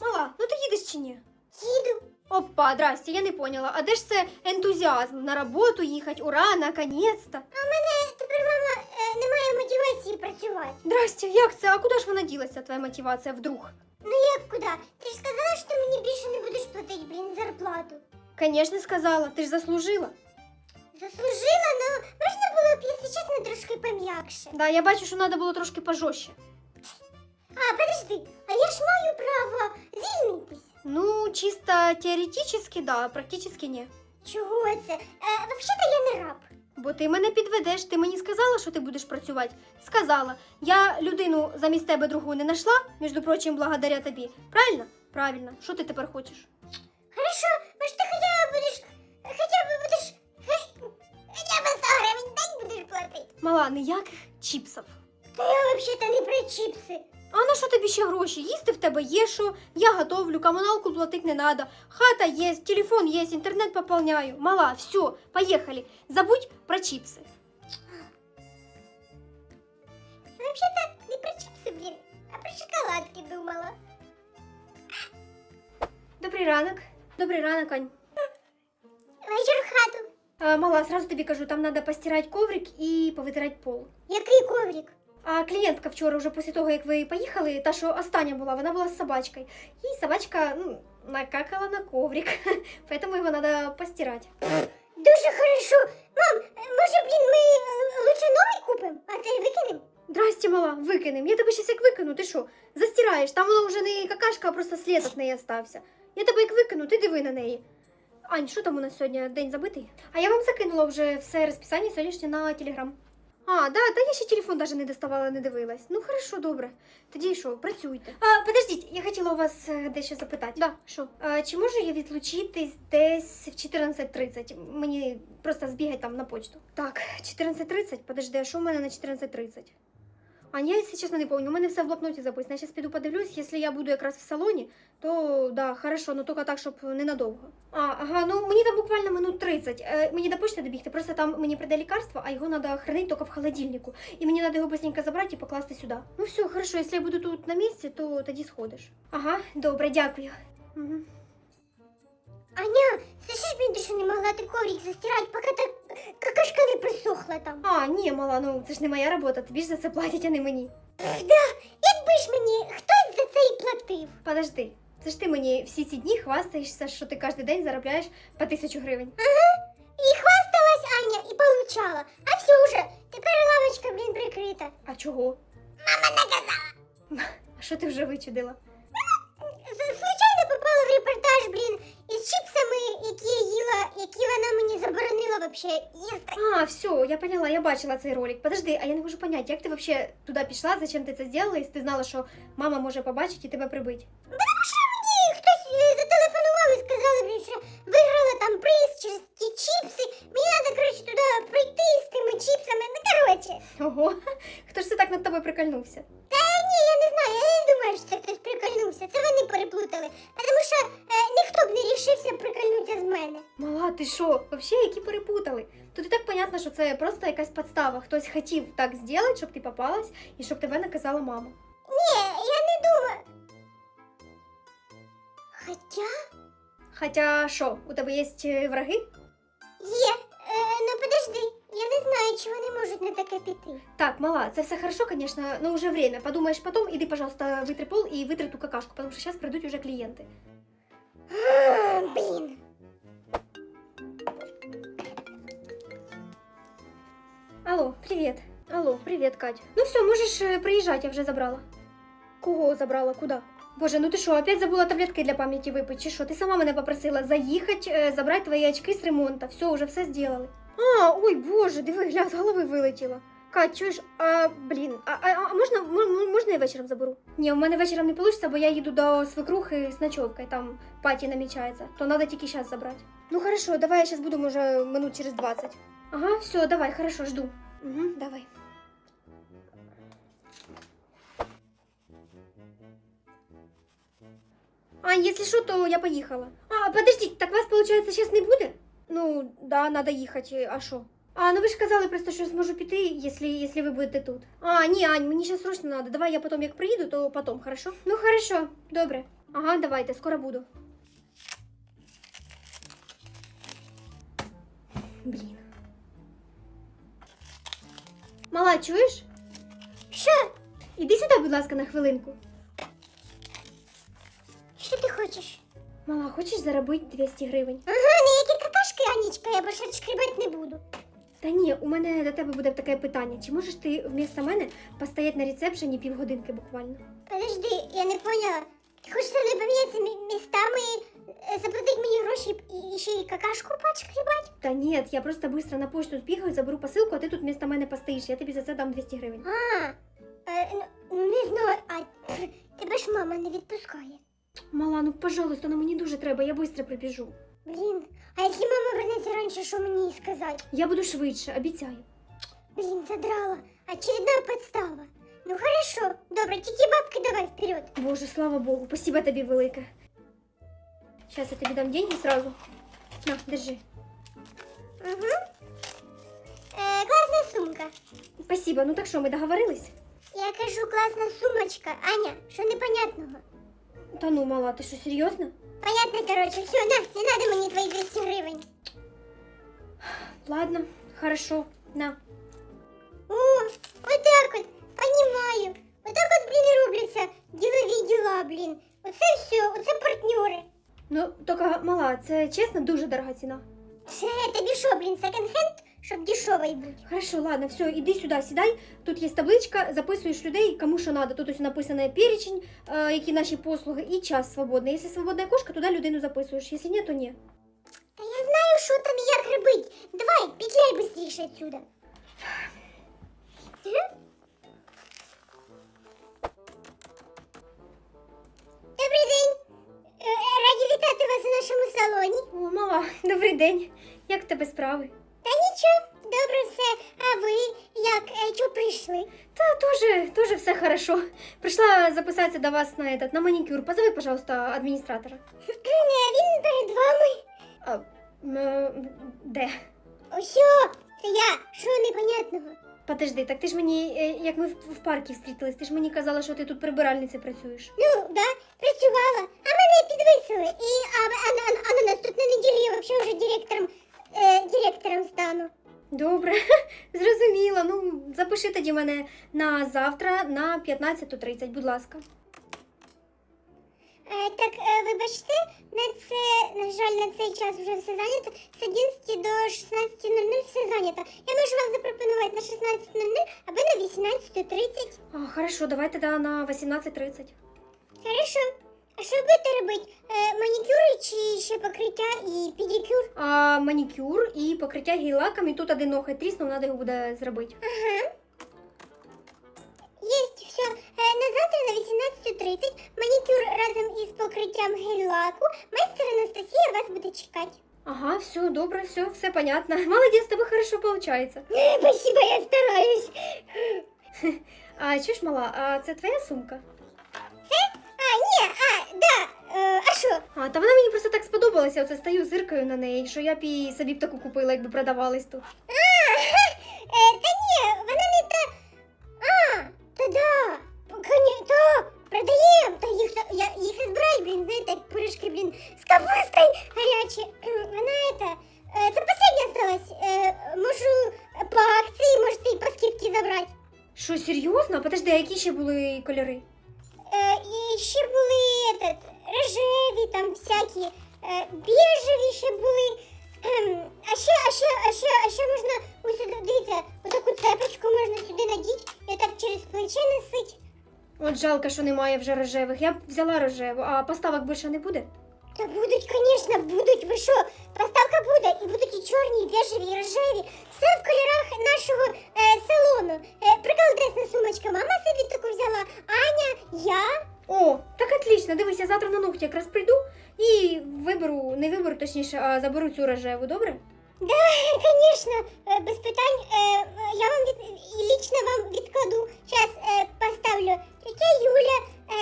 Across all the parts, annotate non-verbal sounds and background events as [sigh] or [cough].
Мала, ну ти їдеш чи ні? Їду. Опа, здрасте, я не поняла. А де ж це ентузіазм? На роботу їхати? Ура, наконець-то. А в мене тепер мама е, немає мотивації працювати. Здрасте, як це? А куди ж вона ділася, твоя мотивація вдруг? Ну як куди? Ти ж сказала, що ти мені більше не будеш платити, блін, зарплату. Конечно, сказала, ти ж заслужила. Заслужила, ну можна було б, якщо чесно, трошки пом'якше. Да, я бачу, що треба було трошки пожорстче. А, подожди, а я ж маю право звільнитись. Ну, чисто теоретично, да, практично ні. Чого це? Е, взагалі-то я не раб. Бо ти мене підведеш, ти мені сказала, що ти будеш працювати? Сказала. Я людину замість тебе другу не знайшла, між прочим, благодаря тобі. Правильно? Правильно. Що ти тепер хочеш? Хорошо, може ти хоча б будеш, хоча б будеш, день будеш платити. Мала, ніяких чіпсів. Та я взагалі-то не про чіпси. А на що тобі ще гроші? Їсти в тебе є що, я готовлю, комуналку платити не надо, хата є, телефон є, інтернет пополняю. Мала, все, поїхали. Забудь про чіпси. Взагалі-то не про чіпси, блін, а про шоколадки думала. Добрий ранок. Добрий ранок, Ань. Вечір в хату. А, мала, сразу тобі кажу, там треба постирати коврик і повитирати пол. Який коврик? А клієнтка вчора, вже після того, як ви поїхали, та що остання була, вона була з собачкою. І собачка ну, накакала на коврик, [laughs] поэтому його треба постирати. Дуже хорошо. Мам, може, блін, ми е, лучше новий купимо, а цей викинемо? Здрасте, мала, викинем. Я тебе щас як викину, ти що? Застираєш, там воно вже не какашка, а просто слід від неї остався. Я тебе як викину, ти диви на неї. Ань, що там у нас сьогодні день забитий? А я вам закинула вже все розписання сьогоднішнє на телеграм. А, да, та я ще телефон даже не доставала, не дивилась. Ну хорошо, добре. Тоді що, працюйте. А, подождіть, я хотіла у вас е, дещо запитати. Да, що? А, чи можу я відлучитись десь в 14.30? Мені просто збігати там на почту. Так, 14.30? Подожди, а що в мене на 14.30? А я, якщо чесно, не помню. У мене все в блокноті записано. Я зараз піду подивлюсь. Якщо я буду якраз в салоні, то да, хорошо, ну тільки так, щоб ненадовго. А, ага, ну мені там буквально минут 30. Е, мені до почти добігти, просто там мені прийде лікарство, а його треба хранити тільки в холодильнику. І мені треба його быстренько забрати і покласти сюди. Ну все, хорошо, якщо я буду тут на місці, то тоді сходиш. Ага, добре, дякую. Угу. Аня, слышиш, блін, ти що не могла ти коврик застирати, поки та какашка не присохла там. А, ні, мала, ну це ж не моя робота, тобі ж за це платять, а не мені. Да, якби ж мені хтось за це і платив. Подожди, це ж ти мені всі ці дні хвастаєшся, що ти кожен день заробляєш по тисячу гривень. Ага. І хвасталась Аня і получала. А все уже, тепер лавочка, блін, прикрита. А чого? Мама наказала. А що ти вже вичудила? З- Случайно попала в репортаж, блін, із чіпсами, які я їла, які вона мені заборонила вообще їсти. А, все, я поняла, я бачила цей ролик. Подожди, а я не можу понять, як ти вообще туди пішла, зачем ти це зробила, якщо ти знала, що мама може побачити і тебе прибити? Тому що мені хтось е, зателефонував і сказали, блін, що виграла там приз через ті чіпси. Мені треба, коротше, туди прийти з тими чіпсами. Ну, коротше. Ого, [laughs] хто ж це так над тобою прикольнувся? що? Вообще, які перепутали? Тут і так понятно, що це просто якась подстава. Хтось хотів так зробити, щоб ти попалась і щоб тебе наказала мама. Ні, я не думаю. Хоча Хоча що, у тебе є е, враги? є. Е, ну подожди, я не знаю, чи вони можуть на таке піти. Так, мала, це все хорошо, конечно, но уже время. Подумаешь потом, иди, пожалуйста, вытри пол и вытри ту какашку, потому что сейчас придут уже клиенты. Алло, привет. Алло, привет, Кать. Ну все, можешь э, приезжать, я уже забрала. Кого забрала? Куда? Боже, ну ти що, опять забула таблетки для пам'яті випити, чи що? Ти сама мене попросила заїхати, е, забрати твої очки з ремонту. Все, уже все зробили. А, ой, боже, диви, гля, з голови вилетіло. Кать, чуєш, а, блін, а, а, а можна, можна я вечором заберу? Ні, у мене вечором не вийде, бо я їду до свекрухи з ночовкою, там паті намічається, то треба тільки зараз забрати. Ну хорошо, давай я зараз буду, може, минут через 20. Ага, все, давай, хорошо, жду. Угу, давай. А, если что, то я поехала. А, подождите, так вас, получается, сейчас не будет? Ну, да, надо ехать, а что? А, ну ви ж казали просто, що я зможу піти, якщо, якщо ви будете тут. А, ні, Ань, мені ще срочно треба. Давай я потім як приїду, то потім, хорошо? Ну, хорошо, добре. Ага, давайте, скоро буду. Блін. Мала, чуєш? Що? Іди сюди, будь ласка, на хвилинку. Що ти хочеш? Мала, хочеш заробити 200 гривень? Ага, ніякі какашки, Анічка, я більше шкребати не буду. Та ні, у мене до тебе буде таке питання. Чи можеш ти вмісто мене постояти на ресепшені півгодинки буквально? Подожди, я не поняла. Ти хочеш зі мною помінятися мі- містами, е, заплатити мені гроші і і ще й какашку подшкребати? Та ні, я просто быстро на почту збігаю, заберу посилку, а ти тут вмісто мене постоїш. Я тобі за це дам 200 гривень. А, е, ну, ну не знаю, а пф, тебе ж мама не відпускає. Мала, ну пожалуйста, ну мені дуже треба, я швидко прибіжу. Блін, а якщо мама вернеться раніше, що мені їй сказати? Я буду швидше, обіцяю. Блін, задрала. Очередна подстава. Ну хорошо, добре, тільки бабки давай вперед. Боже, слава Богу, спасибо тобі велике. Сейчас я тобі дам деньги сразу. На, держи. Угу. Е, класна сумка. Спасибо, ну так що, ми договорились? Я кажу, класна сумочка. Аня, що непонятного? Та ну, мала, ти що, серйозно? Понятно, короче, все, на, не надо мені твої 200 гривень. Ладно, хорошо, на. О, вот так вот, понимаю. Вот так вот, блін, і робляться ділові діла, блін. Оце все, оце партнери. Ну, тільки, мала, це чесно дуже дорога ціна. Це тобі що, блін, секонд-хенд, щоб дешевий бути? Хорошо, ладно, все, иди сюда, сідай. Тут є табличка, записуєш людей, кому що надо. Тут ось написано перечень, е, які наші послуги, і час свободний. Якщо свободна кошка, туди людину записуєш. Якщо ні, то ні. Та я знаю, що там і як робити. Давай, петляй быстріше отсюда. Вас у нашому салоні. О, мала, добрий день. Як в тебе справи? Та нічого, добре все. А ви як е, чого прийшли? Та тоже, тоже все хорошо. Прийшла записатися до вас на этот, на маникюр. Позови, пожалуйста, адміністратора. Е, Він перед вами. А, м, е, де? Осьо, це я. Що непонятного? Подожди, так ти ж мені, е, як ми в, в парку зустрілись, ти ж мені казала, що ти тут прибиральниці працюєш. Ну, да, працювала. А мене підвисили. І а, а, а, а на наступну неділі я взагалі вже директором, е, директором стану. Добре, [laughs] зрозуміла. Ну, запиши тоді мене на завтра на 15.30, будь ласка. Е, так, е, вибачте, на це, на жаль, на цей час вже все зайнято. З 11 до 16.00 все зайнято. Я можу вам запропонувати на 16.00 або на 18.30. А, хорошо, давай тоді на 18.30. Хорошо. А що будете робити? Е, манікюри чи ще покриття і педикюр? А, манікюр і покриття гель-лаком, тут один ноготь тріснув, треба його буде зробити. Ага. Все. Е, на завтра на 18.30 манікюр разом із покриттям гель-лаку. Майстер Анастасія вас буде чекати. Ага, все, добре, все, все понятно. Молодець, тебе хорошо виходить. [laughs] Е, Спасибо, я стараюсь. А чуєш, мала, а це твоя сумка? А, ні, а, да. Е, а що? А, та вона мені просто так сподобалася, оце стою зиркою на неї, що я б її собі б таку купила, якби продавалась тут. А, [laughs] е, та ні, вона і збираю, блін, знаєте, як пиріжки, блін, з капустою гарячі. Вона это, це последня осталась. Е, можу по акції, можете і по скидці забрати. Що, серйозно? Подожди, а які ще були кольори? Е, і ще були этот, рожеві, там всякі, біжеві ще були. А ще, а ще, а ще, а ще можна ось сюди, дивіться, отаку цепочку можна сюди надіти і так через плече носить. От жалко, що немає вже рожевих. Я б взяла рожеву, а поставок більше не буде? Та будуть, звісно, будуть, ви що? Поставка буде, і будуть і чорні, і біжеві, і рожеві. Все в кольорах нашого е, салону. Е, приколдесна сумочка. Мама собі таку взяла, Аня, я. О, так отлично. Дивись, я завтра на ногті якраз прийду і виберу, не виберу точніше, а заберу цю рожеву, добре? Да, [laughs] звісно, е, без питань. Е, я вам від, і вам відкладу. Зараз е, поставлю. Тетя Юля, [laughs]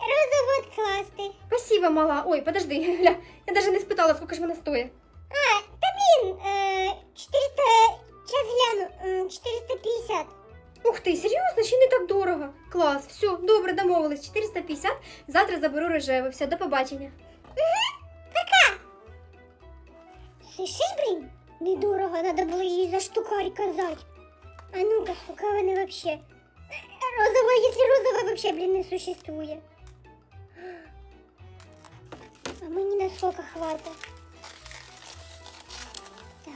розовод класти. Спасибо, мала. Ой, подожди, [laughs] гля, я навіть не спитала, скільки ж вона стоїть. А, та блін, е, 400 Ух ти, серйозно, ще не так дорого. Клас, все, добре, домовились. 450, завтра заберу рожеве. Все, до побачення. Слышиш, блін? Недорого, надо було їй за штукарь казати. А ну-ка, вони вообще? Розова, якщо розова вообще, блін, не существує. А мені на сколько хватить? Так.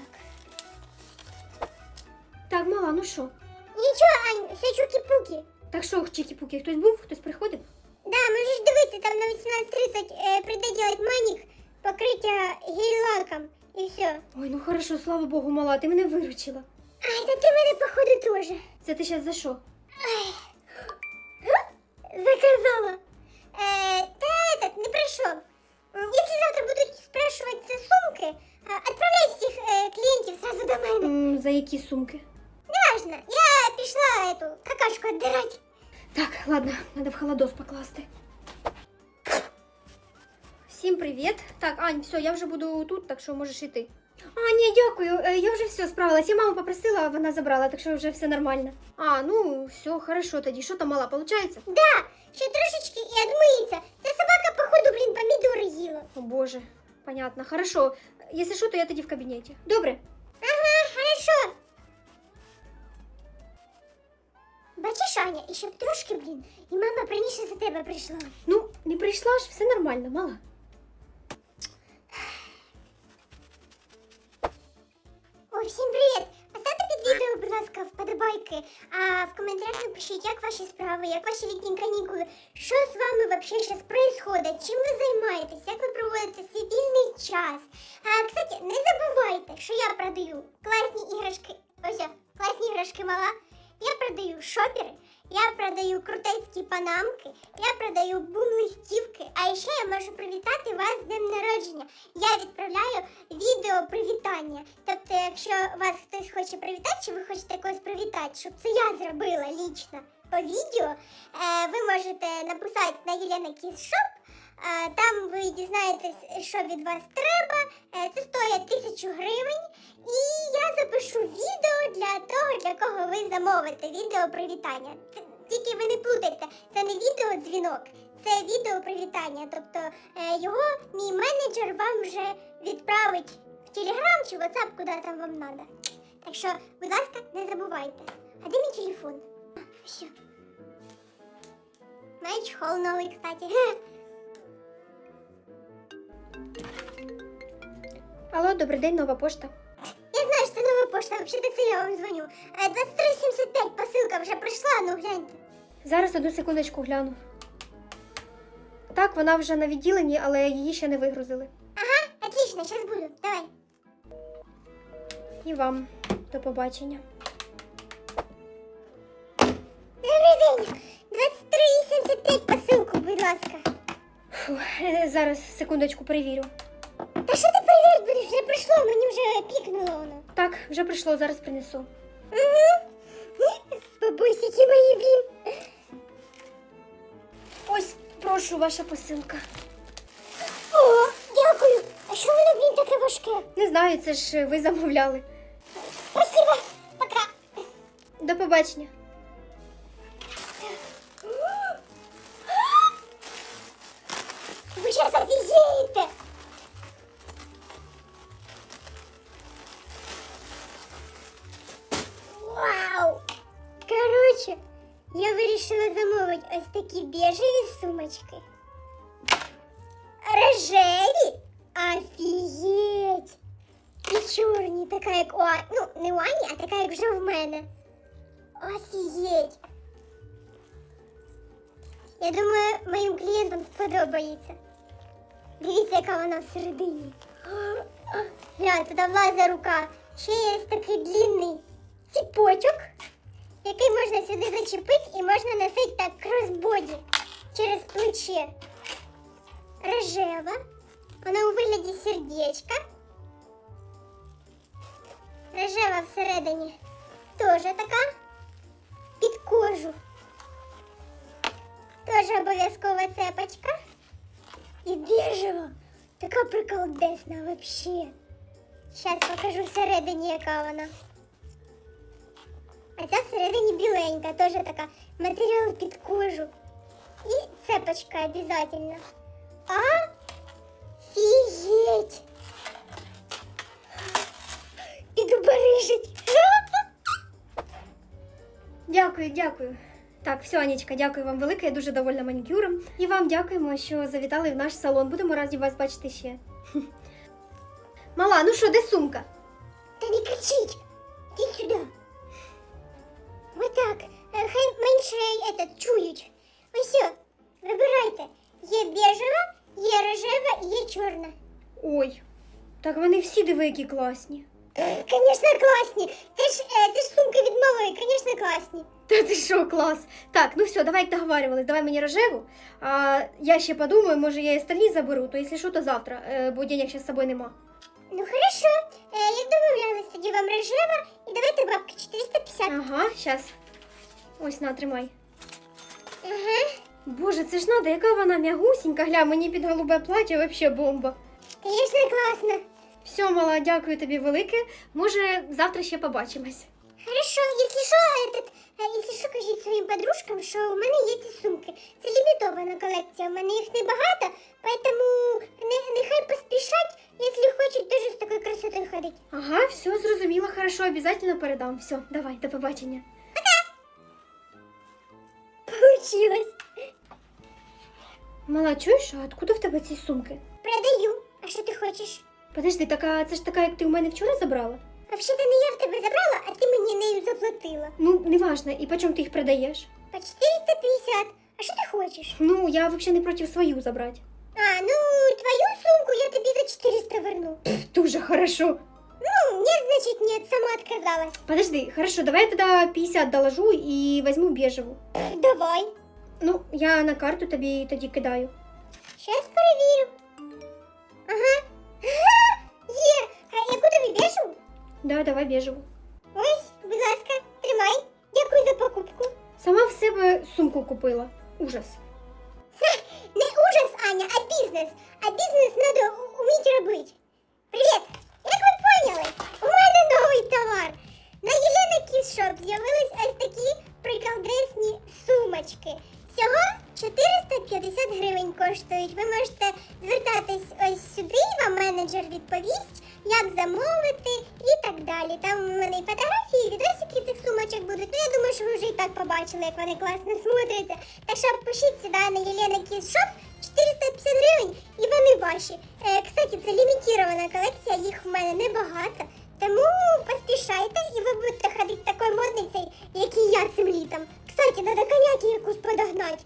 Так, мала, ну що? Нічого, Ань, все чуки-пуки. Так що, чики-пуки, хтось був, хтось приходив? Да, можеш дивитися, там на 18.30 е, прийде делать манік, покриття гель-лаком і все. Ой, ну хорошо, слава Богу, мала, ти мене виручила. Ай, та ти мене, походу, теж. Це ти зараз за що? Заказала. Э, да этот, не пришел. М, Если завтра будут спрашивать за сумки, а, отправляй всіх э, клієнтів сразу до мене. М, за які сумки? Неважно, я пішла эту какашку отдирать. Так, ладно, надо в холодос покласти. Всім привіт. Так, Ань, все, я вже буду тут, так що можеш іти. А, ні, дякую. е, Я вже все справилась. Я маму попросила, а вона забрала, так що вже все нормально. А, ну, все, хорошо тоді. Що там мала, получається? Да, ще трошечки і отмиється. Ця собака, походу, блін, помідори їла. О боже, понятно. Хорошо. Якщо що, то я тоді в кабінеті. Добре. Ага, хорошо. Бачиш, Аня, і щоб трошки, блін, і мама раніше за тебе прийшла. Ну, не прийшла ж, все нормально, мала. О, всім привіт! Поставте під відео, будь ласка, вподобайки, а в коментарях напишіть, як ваші справи, як ваші літні канікули, що з вами взагалі зараз відбувається, чим ви займаєтесь, як ви проводите свій вільний час. А, кстати, не забувайте, що я продаю класні іграшки, ось, класні іграшки мала. Я продаю шопери, я продаю крутецькі панамки, я продаю бум-листівки, а ще я можу привітати вас з днем народження. Я відправляю відео привітання. Тобто, якщо вас хтось хоче привітати, чи ви хочете когось привітати, щоб це я зробила лічно по відео, е, ви можете написати на Єлена Кіс Шоп. Е, Там ви дізнаєтесь, що від вас треба. Це стоїть тисячу гривень. І я запишу відео для того, для кого ви замовите відео привітання. Тільки ви не плутайте, це не відео дзвінок, це відео привітання. Тобто е, його мій менеджер вам вже відправить в Телеграм чи WhatsApp, куди там вам треба. Так що, будь ласка, не забувайте. А де мій телефон? А, все. Має чехол новий, кстати. Алло, добрий день, нова пошта. Що це нова пошта, взагалі це я вам дзвоню. Е, 2375 посилка вже прийшла, ну гляньте. Зараз одну секундочку гляну. Так, вона вже на відділенні, але її ще не вигрузили. Ага, отлично, зараз буду. Давай. І вам до побачення. Добрий день. 2375 посилку, будь ласка. Фу, е, зараз секундочку перевірю. Та що ти Вже прийшло, мені вже пікнуло воно. Так, вже прийшло, зараз принесу. Угу. Бабусики мої, блін. Ось, прошу, ваша посилка. О, дякую. А що воно, блін, таке важке? Не знаю, це ж ви замовляли. Спасибо. Пока. До побачення. Як у ну, не у Ані, а така як вже в мене. Офігеть! Я думаю, моїм клієнтам сподобається. Дивіться, яка вона всередині. Глянь, туди влазить рука. Ще є такий длинний ціпочок, який можна сюди зачепити і можна носити так кросбоді через плече. Рожева. Вона у вигляді сердечка. Рожева всередині теж така. Під кожу. Теж обов'язкова цепочка. І біжева. Така приколдесна вообще. Сейчас покажу всередині, яка вона. а ця всередині біленька, теж така матеріал під кожу. І цепочка обязательно. Офігеть! Барижить. [laughs] Дякую, дякую. Так, все, Анічка, дякую вам велике, я дуже довольна манікюром. І вам дякуємо, що завітали в наш салон. Будемо раді вас бачити ще. [laughs] Мала, ну що, де сумка? Та не кричіть! Ідіть сюди. Отак. Е, Хай менше этот, чують. Ось, о, вибирайте. Є бежева, є рожева і є чорна. Ой, так вони всі диви, які класні. Звісно, класні. Це ж, е, це ж сумка від малої, звісно, класні. Та ти що, клас? Так, ну все, давай як договаривались, давай мені рожеву. А я ще подумаю, може я і остальні заберу, то якщо що, то завтра, е, бо денег ще з собою нема. Ну хорошо. Е, як домовлялись, тоді вам рожева і давайте бабки 450. Ага, щас. Ось на, тримай. Ага. Боже, це ж надо, яка вона м'ягусінька, гля, мені під голубе плаття вообще бомба. Звісно, класно. Все, мала, дякую тобі велике. Може, завтра ще побачимось. Хорошо, якщо що, этот, е, якщо що, кажіть своїм подружкам, що у мене є ці сумки. Це лімітована колекція, у мене їх небагато, поэтому не, нехай поспішать, якщо хочуть теж з такою красотою ходити. Ага, все, зрозуміло, хорошо, обязательно передам. Все, давай, до побачення. Получилось. Мала, чуєш, а откуда в тебе ці сумки? Продаю. А що ти хочеш? Подожди, така, це ж така, як ти у мене вчора забрала? Взагалі-то не я в тебе забрала, а ти мені нею заплатила. Ну, неважно, і по чому ти їх продаєш? По 450. А що ти хочеш? Ну, я взагалі не проти свою забрати. А, ну, твою сумку я тобі за 400 верну. Дуже хорошо. Ну, нет, значит нет, сама отказалась. Подожди, хорошо, давай я тогда 50 доложу і візьму бежеву. Давай. Ну, я на карту тобі тоді кидаю. Сейчас перевірю. Ага. Ага, Да, давай бежеву. Ось, будь ласка, тримай. Дякую за покупку. Сама в себе сумку купила. Ужас. Не ужас, Аня, а бізнес. А бізнес треба вміти робити. Привіт! Як ви поняли? У мене новий товар. На Єлена Кіс Шоп з'явились ось такі приколдесні сумочки. Всього 450 гривень коштують. Ви можете звертатись ось сюди, вам менеджер відповість, як замовити і так далі. Там у мене і фотографії, і відосики цих сумочок будуть. Ну я думаю, що ви вже і так побачили, як вони класно смотряться. Так що пишіть сюди на Єлена Кіс Шоп 450 гривень і вони ваші. Е, кстати, це лімітірована колекція, їх в мене небагато. Тому поспішайте і ви будете ходити такою модницею, як і я цим літом. Кстати, треба коняки якусь подогнати.